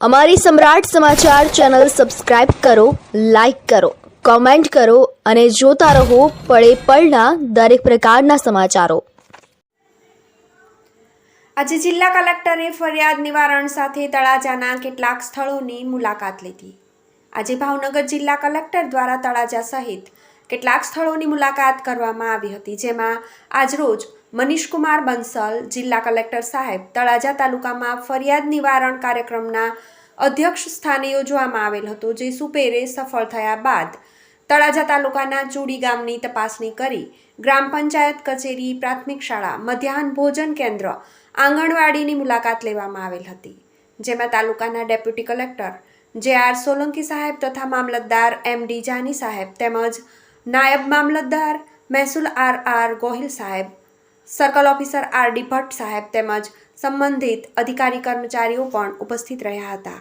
અમારી Samrat Samachar channel subscribe કરો, like કરો, કોમેન્ટ કરો અને જોતા રહો પળે પળના દરેક પ્રકારના સમાચારો. આજે જિલ્લા કલેક્ટરે ફરિયાદ નિવારણ સાથે તળાજાના કેટલાક સ્થળોની મુલાકાત લીધી. આજે ભાવનગર જિલ્લા કલેક્ટર દ્વારા તળાજા સહિત કેટલાક સ્થળોની મુલાકાત કરવામાં આવી હતી, જેમાં આજરોજ મનીષકુમાર બંસલ, જિલ્લા કલેક્ટર સાહેબ, તળાજા તાલુકામાં ફરિયાદ નિવારણ કાર્યક્રમના અધ્યક્ષ સ્થાને યોજવામાં આવેલ હતો, જે સુપેરે સફળ થયા બાદ તળાજા તાલુકાના ચૂડી ગામની તપાસણી કરી ગ્રામ પંચાયત કચેરી, પ્રાથમિક શાળા, મધ્યાહન ભોજન કેન્દ્ર, આંગણવાડીની મુલાકાત લેવામાં આવેલ હતી, જેમાં તાલુકાના deputy collector J R Solanki સાહેબ તથા મામલતદાર એમ ડી જાની સાહેબ તેમજ નાયબ મામલતદાર મહેસૂલ આર આર ગોહિલ સાહેબ, circle officer R D Bhatt સાહેબ તેમજ સંબંધિત અધિકારી કર્મચારીઓ પણ ઉપસ્થિત રહ્યા હતા.